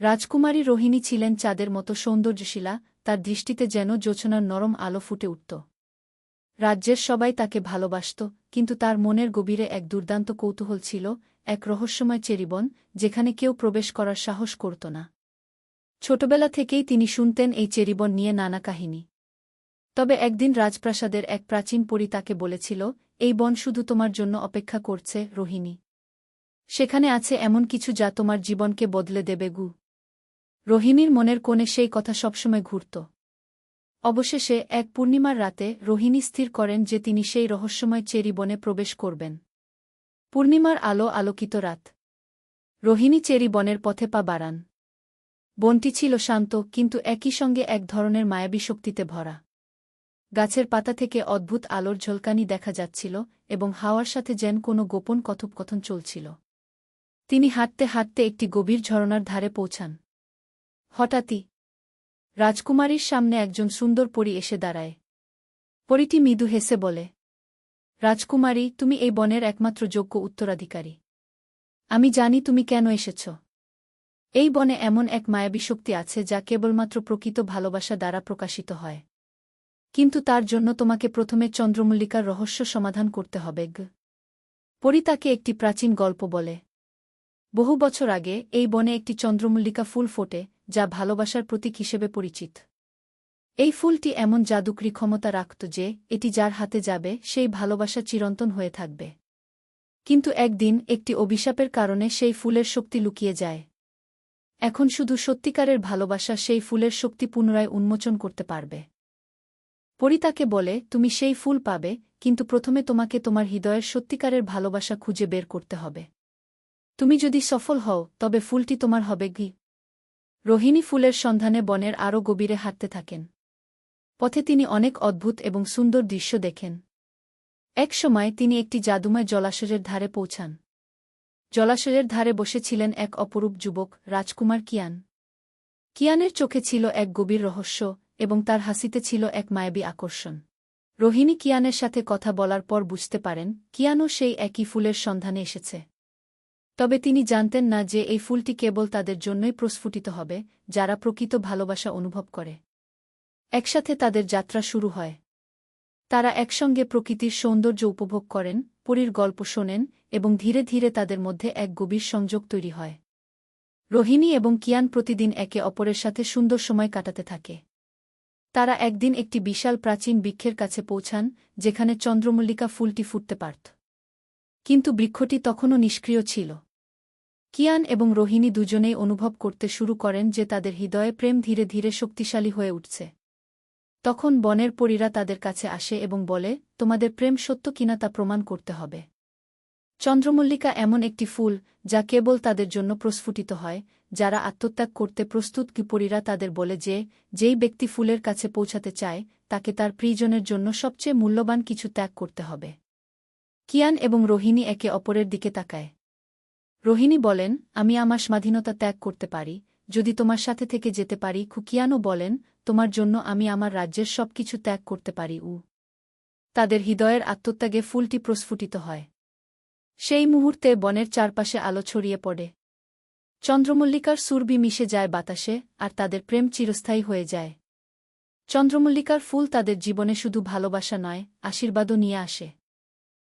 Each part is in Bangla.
রাজকুমারী রোহিণী ছিলেন চাঁদের মতো সৌন্দর্যশীলা, তার দৃষ্টিতে যেন যোচনার নরম আলো ফুটে উঠত। রাজ্যের সবাই তাকে ভালোবাসত, কিন্তু তার মনের গভীরে এক দুর্দান্ত কৌতূহল ছিল, এক রহস্যময় চেরিবন, যেখানে কেউ প্রবেশ করার সাহস করত না। ছোটবেলা থেকেই তিনি শুনতেন এই চেরিবন নিয়ে নানা কাহিনী। তবে একদিন রাজপ্রাসাদের এক প্রাচীন পরী তাকে বলেছিল, এই বন শুধু তোমার জন্য অপেক্ষা করছে, রোহিণী। সেখানে আছে এমন কিছু যা তোমার জীবনকে বদলে দেবে, গু। রোহিণীর মনের কোণে সেই কথা সবসময় ঘুরত। অবশেষে এক পূর্ণিমার রাতে রোহিণী স্থির করেন যে তিনি সেই রহস্যময় চেরি বনে প্রবেশ করবেন। পূর্ণিমার আলো আলোকিত রাত। রোহিণী চেরি বনের পথে পা বাড়ান। বনটি ছিল শান্ত, কিন্তু একই সঙ্গে এক ধরনের মায়াবী শক্তিতে ভরা। গাছের পাতা থেকে অদ্ভুত আলোর ঝলকানি দেখা যাচ্ছিল এবং হাওয়ার সাথে যেন কোনো গোপন কথোপকথন চলছিল। তিনি হাঁটতে হাঁটতে একটি গভীর ঝরনার ধারে পৌঁছান। হঠাৎই রাজকুমারীর সামনে একজন সুন্দর পরী এসে দাঁড়ায়। পরীটি মৃদু হেসে বলে, রাজকুমারী, তুমি এই বনের একমাত্র যোগ্য উত্তরাধিকারী। আমি জানি তুমি কেন এসেছ। এই বনে এমন এক মায়াবী শক্তি আছে যা কেবলমাত্র প্রকৃত ভালোবাসা দ্বারা প্রকাশিত হয়। কিন্তু তার জন্য তোমাকে প্রথমে চন্দ্রমল্লিকার রহস্য সমাধান করতে হবে, গ পরী তাকে একটি প্রাচীন গল্প বলে, বহু বছর আগে এই বনে একটি চন্দ্রমল্লিকা ফুল ফোটে যা ভালোবাসার প্রতীক হিসেবে পরিচিত। এই ফুলটি এমন জাদুকরী ক্ষমতা রাখত যে, এটি যার হাতে যাবে, সেই ভালোবাসা চিরন্তন হয়ে থাকবে। কিন্তু একদিন একটি অভিশাপের কারণে সেই ফুলের শক্তি লুকিয়ে যায়। এখন শুধু সত্যিকারের ভালোবাসা সেই ফুলের শক্তি পুনরায় উন্মোচন করতে পারবে। পরি তাকে বলে, তুমি সেই ফুল পাবে, কিন্তু প্রথমে তোমাকে তোমার হৃদয়ের সত্যিকারের ভালোবাসা খুঁজে বের করতে হবে। তুমি যদি সফল হও, তবে ফুলটি তোমার হবে গি রোহিণী ফুলের সন্ধানে বনের আরও গভীরে হাঁটতে থাকেন। পথে তিনি অনেক অদ্ভুত এবং সুন্দর দৃশ্য দেখেন। এক সময় তিনি একটি জাদুময় জলাশয়ের ধারে পৌঁছান। জলাশয়ের ধারে বসেছিলেন এক অপরূপ যুবক, রাজকুমার কিয়ান। কিয়ানের চোখে ছিল এক গভীর রহস্য এবং তার হাসিতে ছিল এক মায়াবী আকর্ষণ। রোহিণী কিয়ানের সাথে কথা বলার পর বুঝতে পারেন, কিয়ানও সেই একই ফুলের সন্ধানে এসেছে। তবে তিনি জানতেন না যে এই ফুলটি কেবল তাদের জন্যই প্রস্ফুটিত হবে, যারা প্রকৃত ভালোবাসা অনুভব করে। একসাথে তাদের যাত্রা শুরু হয়। তারা একসঙ্গে প্রকৃতির সৌন্দর্য উপভোগ করেন, পরীর গল্প শোনেন এবং ধীরে ধীরে তাদের মধ্যে এক গভীর সংযোগ তৈরি হয়। রোহিণী এবং কিয়ান প্রতিদিন একে অপরের সাথে সুন্দর সময় কাটাতে থাকে। তারা একদিন একটি বিশাল প্রাচীন বৃক্ষের কাছে পৌঁছান, যেখানে চন্দ্রমল্লিকা ফুলটি ফুটতে পারত। কিন্তু বৃক্ষটি তখনও নিষ্ক্রিয় ছিল। কিয়ান এবং রোহিণী দুজনেই অনুভব করতে শুরু করেন যে তাদের হৃদয়ে প্রেম ধীরে ধীরে শক্তিশালী হয়ে উঠছে। তখন বনের পরীরা তাদের কাছে আসে এবং বলে, তোমাদের প্রেম সত্য কিনা তা প্রমাণ করতে হবে। চন্দ্রমল্লিকা এমন একটি ফুল, যা কেবল তাদের জন্য প্রস্ফুটিত হয়, যারা আত্মত্যাগ করতে প্রস্তুত কি পরীরা তাদের বলে যে, যেই ব্যক্তি ফুলের কাছে পৌঁছাতে চায়, তাকে তার প্রিয়জনের জন্য সবচেয়ে মূল্যবান কিছু ত্যাগ করতে হবে। কিয়ান এবং রোহিণী একে অপরের দিকে তাকায়। রোহিণী বলেন, আমি আমার স্বাধীনতা ত্যাগ করতে পারি। যদি তোমার সাথে থেকে যেতে পারি খুকিয়ানো বলেন, তোমার জন্য আমি আমার রাজ্যের সব কিছু ত্যাগ করতে পারি। উ তাদের হৃদয়ের আত্মত্যাগে ফুলটি প্রস্ফুটিত হয়। সেই মুহূর্তে বনের চারপাশে আলো ছড়িয়ে পড়ে। চন্দ্রমল্লিকার সুরবি মিশে যায় বাতাসে, আর তাদের প্রেম চিরস্থায়ী হয়ে যায়। চন্দ্রমল্লিকার ফুল তাদের জীবনে শুধু ভালোবাসা নয়, আশীর্বাদও নিয়ে আসে।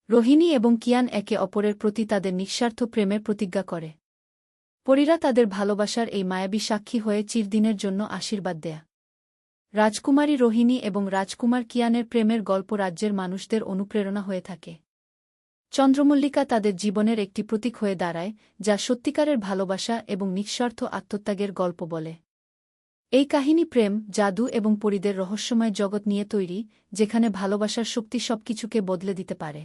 রোহিণী এবং কিয়ান একে অপরের প্রতি তাদের নিঃস্বার্থ প্রেমের প্রতিজ্ঞা করে। পরীরা তাদের ভালোবাসার এই মায়াবী সাক্ষী হয়ে চিরদিনের জন্য আশীর্বাদ দেয়া। রাজকুমারী রোহিণী এবং রাজকুমার কিয়ানের প্রেমের গল্প রাজ্যের মানুষদের অনুপ্রেরণা হয়ে থাকে। চন্দ্রমল্লিকা তাদের জীবনের একটি প্রতীক হয়ে দাঁড়ায়, যা সত্যিকারের ভালোবাসা এবং নিঃস্বার্থ আত্মত্যাগের গল্প বলে। এই কাহিনী প্রেম, জাদু এবং পরিদের রহস্যময় জগৎ নিয়ে তৈরি, যেখানে ভালোবাসার শক্তি সবকিছুকে বদলে দিতে পারে।